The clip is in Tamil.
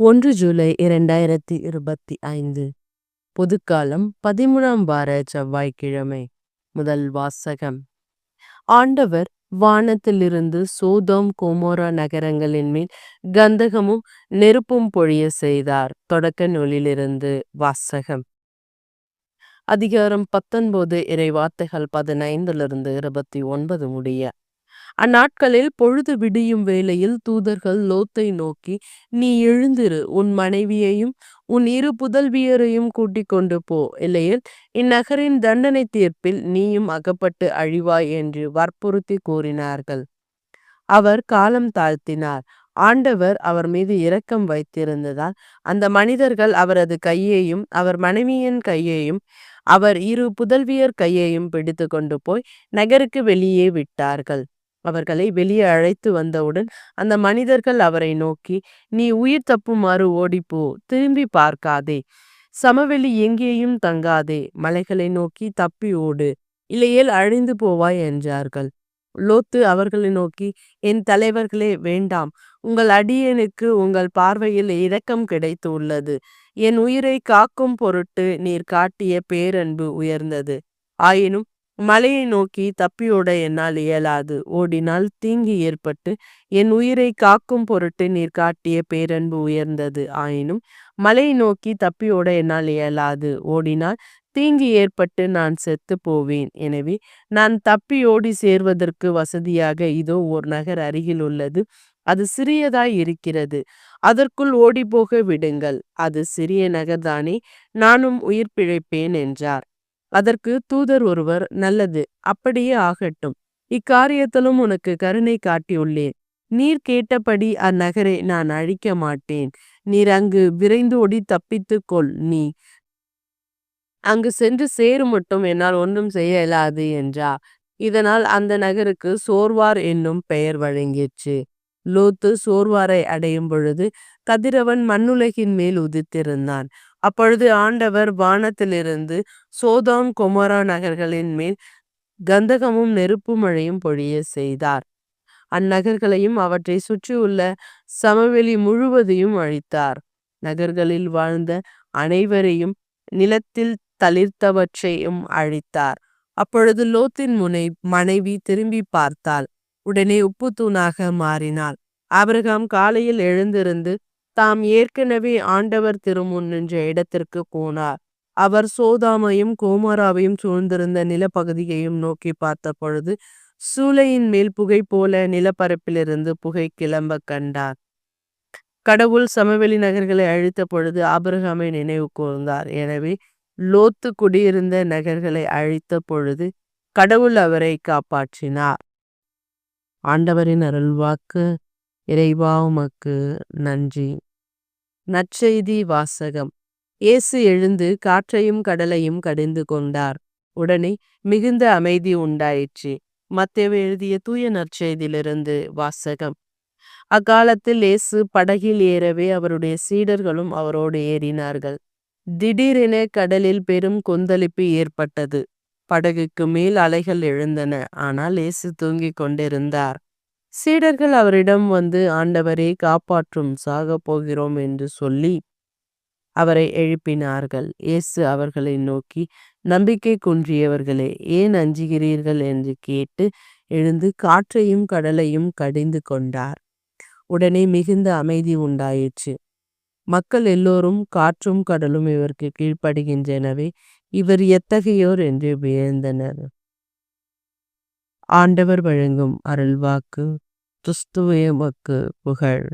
ஒன்று ஜூலை இரண்டாயிரத்தி இருபத்தி ஐந்து பொதுக்காலம் பதிமூணாம் வார செவ்வாய்க்கிழமை முதல் வாசகம். ஆண்டவர் வானத்திலிருந்து சோதோம் கோமோரா நகரங்களின் மேல் கந்தகமும் நெருப்பும் பொழிய செய்தார். தொடக்க நூலிலிருந்து வாசகம். அதிகாரம் பத்தொன்பது இறை வார்த்தைகள் பதினைந்திலிருந்து இருபத்தி ஒன்பது முடிய அந்நாட்களில் பொழுது விடியும் வேளையில் தூதர்கள் லோத்தை நோக்கி நீ எழுந்திரு உன் மனைவியையும் உன் இரு புதல்வியரையும் கூட்டிக் கொண்டு போ இல்லையில் இந்நகரின் தண்டனை தீர்ப்பில் நீயும் அகப்பட்டு அழிவாய் என்று வற்புறுத்தி கூறினார்கள். அவர் காலம் தாழ்த்தினார். ஆண்டவர் அவர் மீது இரக்கம் வைத்திருந்ததால் அந்த மனிதர்கள் அவரது கையையும் அவர் மனைவியின் கையையும் அவர் இரு புதல்வியர் கையையும் பிடித்து கொண்டு போய் நகருக்கு வெளியே விட்டார்கள். அவர்களை வெளியே அழைத்து வந்தவுடன் அந்த மனிதர்கள் அவரை நோக்கி நீ உயிர் தப்புமாறு ஓடிப்போ திரும்பி பார்க்காதே. சமவெளி எங்கேயும் தங்காதே. மலைகளை நோக்கி தப்பி ஓடு. இல்லையேல் அழிந்து போவாய் என்றார்கள். லோத்து அவர்களை நோக்கி என் தலைவர்களே வேண்டாம். உங்கள் அடியனுக்கு உங்கள் பார்வையில் இரக்கம் கிடைத்து உள்ளது என் உயிரை காக்கும் பொருட்டு நீர் காட்டிய பேரன்பு உயர்ந்தது. ஆயினும் மலையை நோக்கி தப்பியோட என்னால் இயலாது. ஓடினால் தீங்கு ஏற்பட்டு என் உயிரை காக்கும் பொருட்டு நீர் காட்டிய பேரன்பு உயர்ந்தது. ஆயினும் மலையை நோக்கி தப்பியோட என்னால் இயலாது. ஓடினால் தீங்கு ஏற்பட்டு நான் செத்து போவேன். எனவே நான் தப்பி ஓடி சேர்வதற்கு வசதியாக இதோ ஓர் நகர் அருகில் உள்ளது. அது சிறியதாய் இருக்கிறது. அதற்குள் ஓடி போக விடுங்கள். அது சிறிய நகர்தானே. நானும் உயிர் பிழைப்பேன் என்றார். அதற்கு தூதர் ஒருவர் நல்லது அப்படியே ஆகட்டும். இக்காரியத்திலும் உனக்கு கருணை காட்டியுள்ளேன். நீர் கேட்டபடி அந்நகரை நான் அழிக்க மாட்டேன். நீர் அங்கு விரைந்து ஓடி தப்பித்துக் கொள் நீ. அங்கு சென்று சேரு மட்டும் என்னால் ஒன்றும் செய்ய இயலாது என்றா. இதனால் அந்த நகருக்கு சோர்வார் என்னும் பெயர் வழங்கிற்று. லோத்து சோர்வாரை அடையும் பொழுது கதிரவன் மண்ணுலகின் மேல் உதித்திருந்தான். அப்பொழுது ஆண்டவர் வானத்திலிருந்து சோதாம் கொமரா நகர்களின் மேல் கந்தகமும் நெருப்பு மழையும் பொழிய செய்தார். அந்நகர்களையும் அவற்றை சுற்றியுள்ள சமவெளி முழுவதையும் அழித்தார். நகர்களில் வாழ்ந்த அனைவரையும் நிலத்தில் தளிர்த்தவற்றையும் அழித்தார். அப்பொழுது லோத்தின் முனை மனைவி திரும்பி பார்த்தாள். உடனே உப்பு தூணாக மாறினாள். ஆபிரகாம் காலையில் எழுந்திருந்து தாம் ஏற்கனவே ஆண்டவர் திருமுன் நின்ற இடத்திற்கு போனார். அவர் சோதாமையும் கோமராவையும் சூழ்ந்திருந்த நிலப்பகுதியையும் நோக்கி பார்த்த பொழுது சூளையின் மேல் புகை போல நிலப்பரப்பிலிருந்து புகை கிளம்ப கண்டார். கடவுள் சமவெளி நகர்களை அழித்த பொழுது ஆபிரகாமை நினைவு கூர்ந்தார். எனவே லோத்து குடியிருந்த நகர்களை அழித்த பொழுது கடவுள் அவரை காப்பாற்றினார். ஆண்டவரின் அருள்வாக்கு இறைவா உமக்கு நன்றி. நற்செய்தி வாசகம். இயேசு எழுந்து காற்றையும் கடலையும் கடிந்து கொண்டார். உடனே மிகுந்த அமைதி உண்டாயிற்று. மத்தேவ எழுதிய தூய நற்செய்தியிலிருந்து வாசகம். அக்காலத்தில் இயேசு படகில் ஏறவே அவருடைய சீடர்களும் அவரோடு ஏறினார்கள். திடீரென கடலில் பெரும் கொந்தளிப்பு ஏற்பட்டது. படகுக்கு மேல் அலைகள் எழுந்தன. ஆனால் இயேசு தூங்கிக் கொண்டிருந்தார். சீடர்கள் அவரிடம் வந்து ஆண்டவரே காப்பாற்றும் சாக போகிறோம் என்று சொல்லி அவரை எழுப்பினார்கள். இயேசு அவர்களை நோக்கி நம்பிக்கை குன்றியவர்களே ஏன் அஞ்சுகிறீர்கள்? என்று கேட்டு எழுந்து காற்றையும் கடலையும் கடிந்து கொண்டார். உடனே மிகுந்த அமைதி உண்டாயிற்று. மக்கள் எல்லோரும் காற்றும் கடலும் இவருக்கு கீழ்ப்படுகின்றனவே இவர் எத்தகையோர் என்று வியந்தனர். ஆண்டவர் வழங்கும் அருள்வாக்கு கிறிஸ்துவே மக்கு புகழ்.